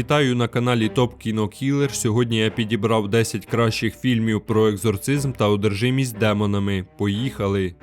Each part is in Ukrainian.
Вітаю на каналі Топ Кіно Кілер. Сьогодні я підібрав 10 кращих фільмів про екзорцизм та одержимість демонами. Поїхали!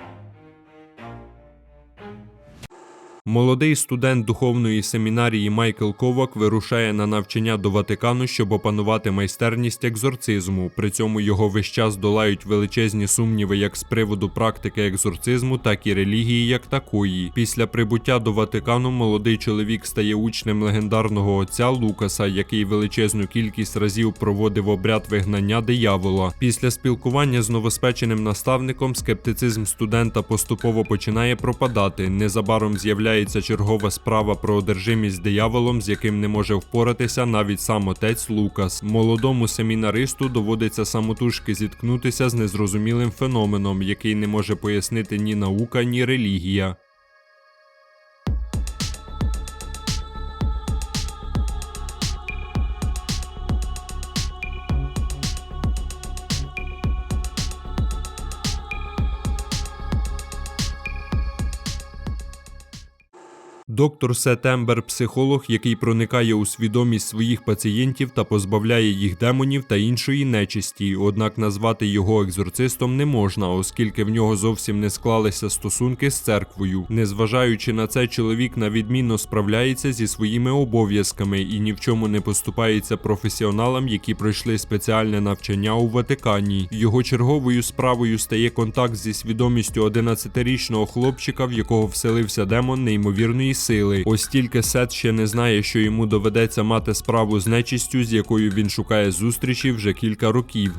Молодий студент духовної семінарії Майкл Ковак вирушає на навчання до Ватикану, щоб опанувати майстерність екзорцизму. При цьому його весь час долають величезні сумніви як з приводу практики екзорцизму, так і релігії як такої. Після прибуття до Ватикану молодий чоловік стає учнем легендарного отця Лукаса, який величезну кількість разів проводив обряд вигнання диявола. Після спілкування з новоспеченим наставником скептицизм студента поступово починає пропадати. Незабаром з'являється чергова справа про одержимість дияволом, з яким не може впоратися навіть сам отець Лукас. Молодому семінаристу доводиться самотужки зіткнутися з незрозумілим феноменом, який не може пояснити ні наука, ні релігія. Доктор Сетембер психолог, який проникає у свідомість своїх пацієнтів та позбавляє їх демонів та іншої нечисті. Однак назвати його екзорцистом не можна, оскільки в нього зовсім не склалися стосунки з церквою. Незважаючи на це, чоловік на відмінно справляється зі своїми обов'язками і ні в чому не поступається професіоналам, які пройшли спеціальне навчання у Ватикані. Його черговою справою стає контакт зі свідомістю 11-річного хлопчика, в якого вселився демон неймовірної. Ось тільки Сет ще не знає, що йому доведеться мати справу з нечистю, з якою він шукає зустрічі вже кілька років.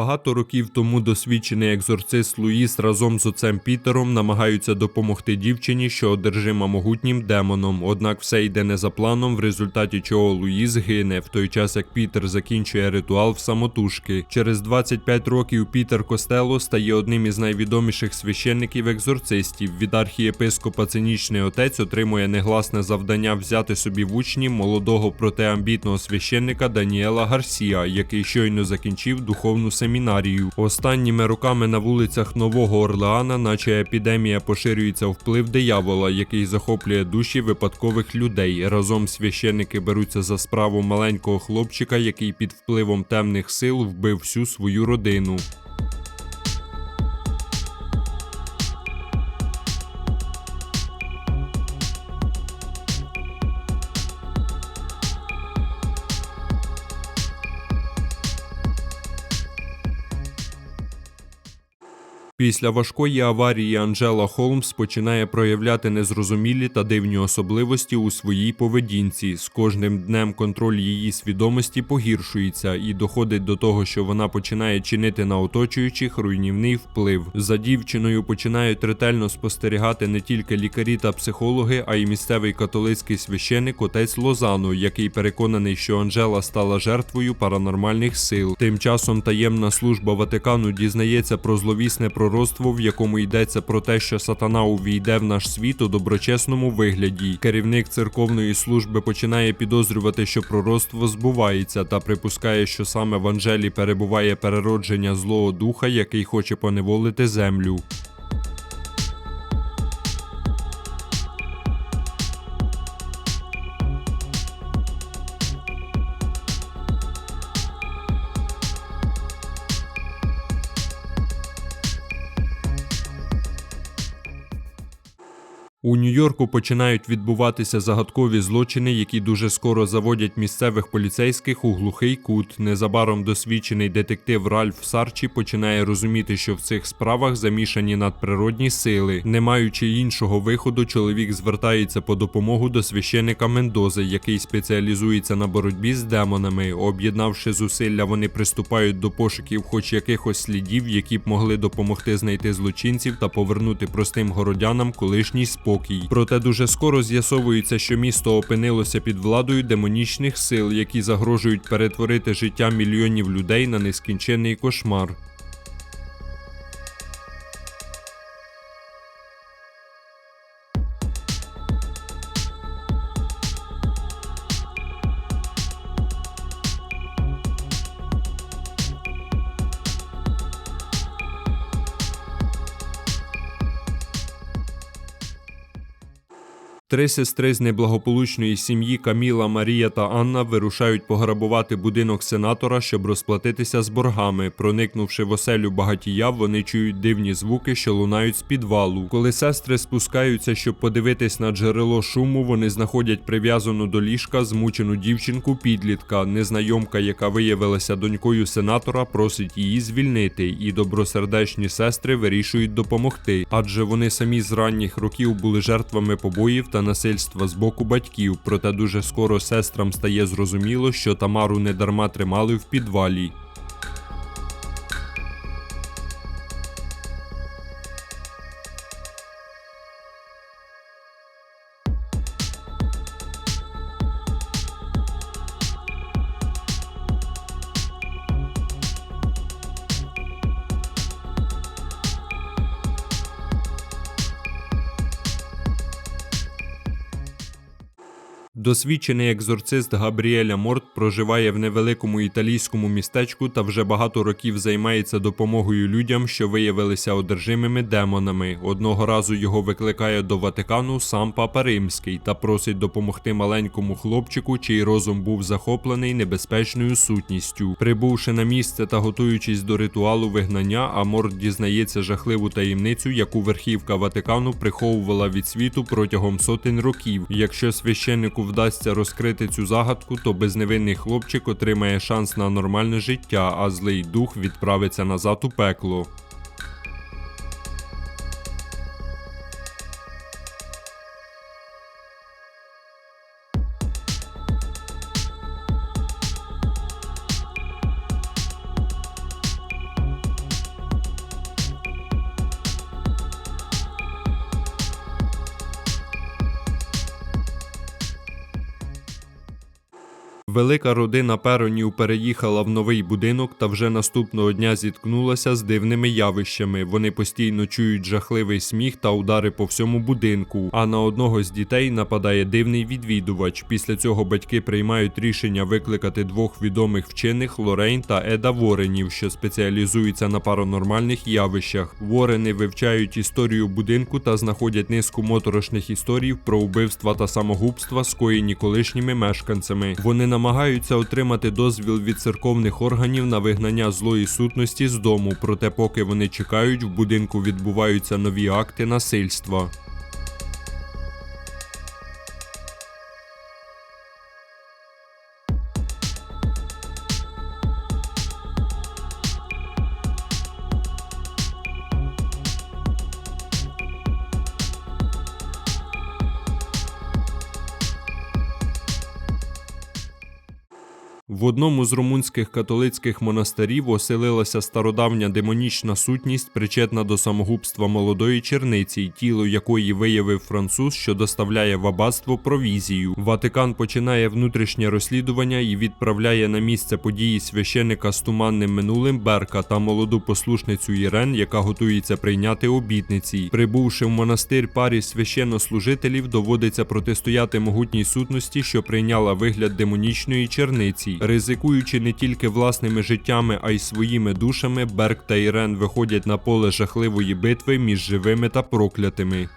Багато років тому досвідчений екзорцист Луїс разом з отцем Пітером намагаються допомогти дівчині, що одержима могутнім демоном. Однак все йде не за планом, в результаті чого Луїс гине, в той час як Пітер закінчує ритуал в самотужки. Через 25 років Пітер Костело стає одним із найвідоміших священників екзорцистів. Від архієпископа цинічний отець отримує негласне завдання взяти собі в учні молодого проте амбітного священника Даніела Гарсія, який щойно закінчив духовну семінарію. Останніми роками на вулицях Нового Орлеана, наче епідемія, поширюється вплив диявола, який захоплює душі випадкових людей. Разом священики беруться за справу маленького хлопчика, який під впливом темних сил вбив всю свою родину. Після важкої аварії Анджела Холмс починає проявляти незрозумілі та дивні особливості у своїй поведінці. З кожним днем контроль її свідомості погіршується і доходить до того, що вона починає чинити на оточуючих руйнівний вплив. За дівчиною починають ретельно спостерігати не тільки лікарі та психологи, а й місцевий католицький священик отець Лозано, який переконаний, що Анджела стала жертвою паранормальних сил. Тим часом таємна служба Ватикану дізнається про зловісне пророцтво, в якому йдеться про те, що сатана увійде в наш світ у доброчесному вигляді. Керівник церковної служби починає підозрювати, що пророцтво збувається, та припускає, що саме в Анжелі перебуває переродження злого духа, який хоче поневолити землю. У Нью-Йорку починають відбуватися загадкові злочини, які дуже скоро заводять місцевих поліцейських у глухий кут. Незабаром досвідчений детектив Ральф Сарчі починає розуміти, що в цих справах замішані надприродні сили. Не маючи іншого виходу, чоловік звертається по допомогу до священика Мендози, який спеціалізується на боротьбі з демонами. Об'єднавши зусилля, вони приступають до пошуків хоч якихось слідів, які б могли допомогти знайти злочинців та повернути простим городянам колишній спокій. Спокій. Проте дуже скоро з'ясовується, що місто опинилося під владою демонічних сил, які загрожують перетворити життя мільйонів людей на нескінчений кошмар. Три сестри з неблагополучної сім'ї Каміла, Марія та Анна вирушають пограбувати будинок сенатора, щоб розплатитися з боргами. Проникнувши в оселю багатія, вони чують дивні звуки, що лунають з підвалу. Коли сестри спускаються, щоб подивитись на джерело шуму, вони знаходять прив'язану до ліжка змучену дівчинку підлітка. Незнайомка, яка виявилася донькою сенатора, просить її звільнити, і добросердечні сестри вирішують допомогти, адже вони самі з ранніх років були жертвами побоїв та насильства з боку батьків. Проте дуже скоро сестрам стає зрозуміло, що Тамару недарма тримали в підвалі. Досвідчений екзорцист Габріеля Морт проживає в невеликому італійському містечку та вже багато років займається допомогою людям, що виявилися одержимими демонами. Одного разу його викликає до Ватикану сам папа Римський та просить допомогти маленькому хлопчику, чий розум був захоплений небезпечною сутністю. Прибувши на місце та готуючись до ритуалу вигнання, Аморт дізнається жахливу таємницю, яку верхівка Ватикану приховувала від світу протягом сотень років. Якщо священнику вдасться розкрити цю загадку, то безневинний хлопчик отримає шанс на нормальне життя, а злий дух відправиться назад у пекло. Велика родина Перонів переїхала в новий будинок та вже наступного дня зіткнулася з дивними явищами. Вони постійно чують жахливий сміх та удари по всьому будинку. А на одного з дітей нападає дивний відвідувач. Після цього батьки приймають рішення викликати двох відомих вчених Лорейн та Еда Воренів, що спеціалізуються на паранормальних явищах. Ворени вивчають історію будинку та знаходять низку моторошних історій про убивства та самогубства, скоєні колишніми мешканцями. Вони намагаються отримати дозвіл від церковних органів на вигнання злої сутності з дому, проте поки вони чекають, в будинку відбуваються нові акти насильства. В одному з румунських католицьких монастирів оселилася стародавня демонічна сутність, причетна до самогубства молодої черниці, тіло якої виявив француз, що доставляє в аббатство провізію. Ватикан починає внутрішнє розслідування і відправляє на місце події священика з туманним минулим Берка та молоду послушницю Ірен, яка готується прийняти обітниці. Прибувши в монастир парі священнослужителів, доводиться протистояти могутній сутності, що прийняла вигляд демонічної черниці. Ризикуючи не тільки власними життями, а й своїми душами, Берк та Ірен виходять на поле жахливої битви між живими та проклятими.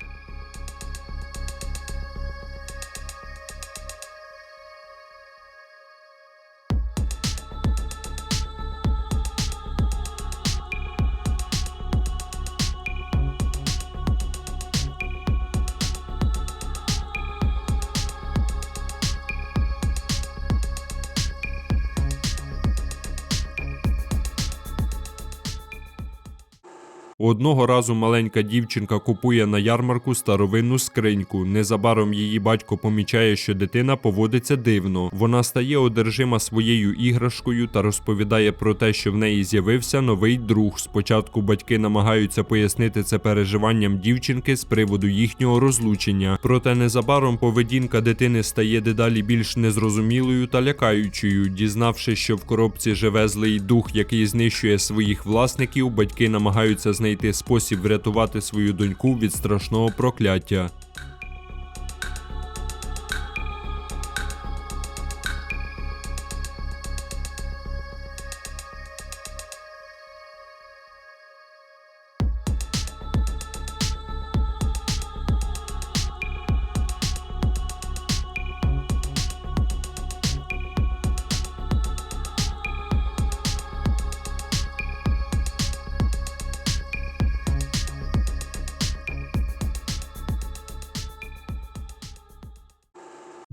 Одного разу маленька дівчинка купує на ярмарку старовинну скриньку. Незабаром її батько помічає, що дитина поводиться дивно. Вона стає одержима своєю іграшкою та розповідає про те, що в неї з'явився новий друг. Спочатку батьки намагаються пояснити це переживанням дівчинки з приводу їхнього розлучення. Проте незабаром поведінка дитини стає дедалі більш незрозумілою та лякаючою. Дізнавшись, що в коробці живе злий дух, який знищує своїх власників, батьки намагаються знайти спосіб врятувати свою доньку від страшного прокляття.